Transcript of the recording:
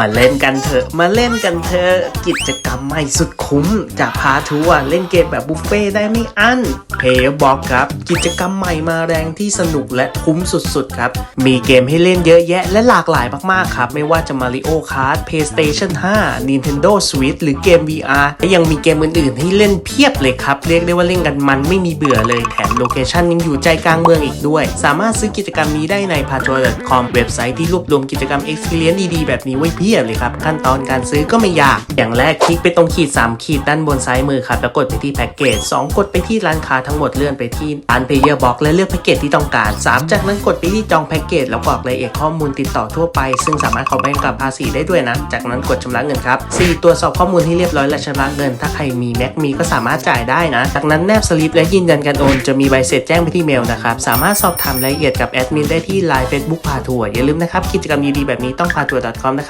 มาเล่นกันเถอะ มาเล่นกันเถอะ กิจกรรมใหม่สุดคุ้ม จากพาทัวร์เล่นเกมแบบบุฟเฟ่ได้ไม่อั้นเพย์บอกครับ กิจกรรมใหม่มาแรงที่สนุกและคุ้มสุดๆครับ มีเกมให้เล่นเยอะแยะและหลากหลายมากๆครับ ไม่ว่าจะ Mario Kart PlayStation 5 Nintendo Switch หรือเกม VR และยังมีเกมอื่นๆ ให้เล่นเพียบเลยครับ เรียกได้ว่าเล่นกันมันไม่มีเบื่อเลยแถมโลเคชั่นยังอยู่ใจกลางเมืองอีกด้วย สามารถซื้อกิจกรรมนี้ได้ใน p a t r o n c o m เว็บไซต์ที่รวบรวมกิจกรรม Experience ดีๆแบบนี้ไว้เพียบเลยครับ ขั้นตอนการซื้อก็ไม่ยาก อย่างแรกคลิกไปตรงขีด 3 ขีดด้านบนซ้ายมือครับแล้วกดไปที่แพ็กเกจ2กดไปที่ร้านค้าทั้งหมดเลื่อนไปที่ร้าน Player Box และเลือกแพ็กเกจที่ต้องการ 3 จากนั้นกดไปที่จองแพ็กเกจแล้วกรอกรายละเอียดข้อมูลติดต่อทั่วไป ซึ่งสามารถข้าแบงกับภาษีได้ด้วยนะ จากนั้นกดชำระเงินครับ 4 ตรวจสอบข้อมูลให้เรียบร้อยและชำระเงิน ถ้าใครมีแม็กมีก็สามารถจ่ายได้นะ จากนั้นแนบสลิปและยืนยันการโอนจะมีใบเสร็จแจ้งไปที่เมลนะครับสามารถสอบถามรายละเอียดกับแอดมินได้ที่ Line Facebook พาทัวร์อย่าลืมนะครับกิจกรรมดีๆแบบนี้ต้องพาทัวร์ .com นะครับ